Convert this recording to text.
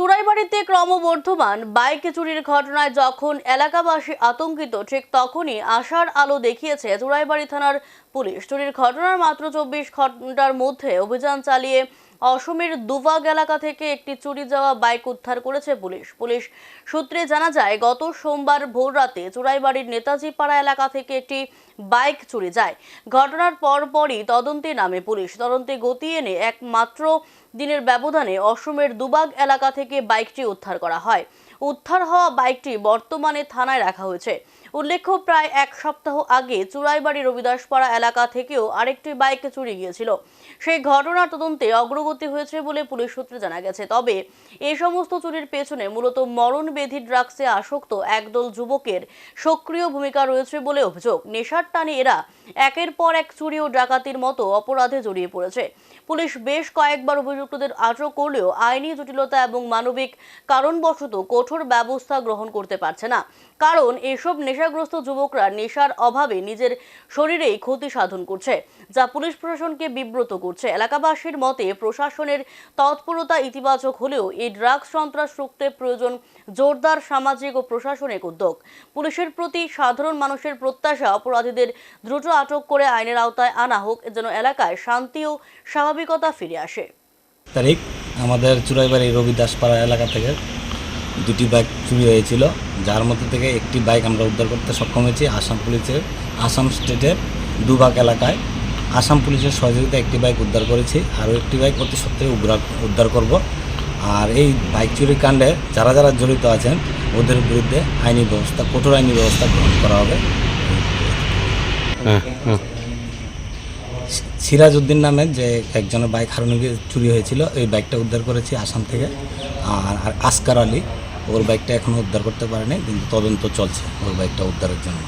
চুরাইবাড়িতে ক্রমবর্ধমান বাইক চুরির ঘটনায় যখন এলাকাবাসী আতঙ্কিত, ঠিক তখনই আশার আলো দেখিয়েছে চুরাইবাড়ি থানার পুলিশ। চুরির ঘটনার মাত্র চব্বিশ ঘণ্টার মধ্যে অভিযান চালিয়ে অসমের দুবাগ এলাকা থেকে একটি চুরি যাওয়া বাইক উদ্ধার করেছে পুলিশ। পুলিশ সূত্রে জানা যায়, গত সোমবার ভোররাতে চুরাইবাড়ির নেতাজি পাড়া এলাকা থেকে একটি বাইক চুরি যায়। ঘটনার পরপরই তদন্তে নামে পুলিশ। তদন্তে গতি এনে একমাত্র দিনের ব্যবধানে অসমের দুবাগ এলাকা থেকে বাইকটি উদ্ধার করা হয়। উদ্ধার হওয়া বাইকটি বর্তমানে থানায় রাখা হয়েছে। উল্লেখ্য, প্রায় এক সপ্তাহ আগে চুরাইবাড়ি রবিদাসপাড়া এলাকা থেকেও আরেকটি বাইক চুরি গিয়েছিল। সেই ঘটনার তদন্তে অগ্রগতি হয়েছে বলে পুলিশ সূত্রে জানা গেছে। তবে এই সমস্ত চুরির পেছনে মূলত মরণ বেধি ড্রাগসে আসক্ত একদল যুবকের সক্রিয় ভূমিকা রয়েছে বলে অভিযোগ। নেশার টানে এরা একের পর এক চুরি ও ডাকাতির মতো অপরাধে জড়িয়ে পড়েছে। পুলিশ বেশ কয়েকবার অভিযুক্তদের আটক করলেও আইনি জটিলতা এবং মানবিক কারণবশত কঠোর ব্যবস্থা গ্রহণ করতে পারছে না। কারণ এসব নেশাগ্রস্ত যুবকরা নেশার অভাবে নিজের শরীরেই ক্ষতি সাধন করছে, যা পুলিশ প্রশাসনকে বিব্রত করছে। এলাকাবাসীর মতে, প্রশাসনের তৎপরতা ইতিবাচক হলেও এই ড্রাগস সন্ত্রাস রুখতে প্রয়োজন জোরদার সামাজিক ও প্রশাসনিক উদ্যোগ। পুলিশের প্রতি সাধারণ মানুষের প্রত্যাশা, অপরাধীদের দ্রুত আটক করে আইনের আওতায় আনা হোক, যেন এলাকায় শান্তি ও স্বাভাবিকতা ফিরে আসে। তারিখ, আমাদের চুরাইবাড়ি রবিদাসপাড়া এলাকা থেকে দুটি বাইক চুরি হয়েছিল। যার মধ্যে থেকে একটি বাইক আমরা উদ্ধার করতে সক্ষম হয়েছি আসাম পুলিশের, আসাম স্টেটের দুবাগ এলাকায়। আসাম পুলিশের সহযোগিতা একটি বাইক উদ্ধার করেছি, আরও একটি বাইক অতি সত্ত্বরে উদ্ধার করব। আর এই বাইক চুরি কাণ্ডে যারা যারা জড়িত আছেন, ওদের বিরুদ্ধে আইনি ব্যবস্থা, কঠোর আইনি ব্যবস্থা গ্রহণ করা হবে। সিরাজ উদ্দিন নামে যে একজনের বাইক হারানো গিয়ে চুরি হয়েছিল, এই বাইকটা উদ্ধার করেছি আসাম থেকে। আর আর আসকার আলী, ওর বাইকটা এখনও উদ্ধার করতে পারেনি, কিন্তু তদন্ত চলছে ওর বাইকটা উদ্ধারের জন্য।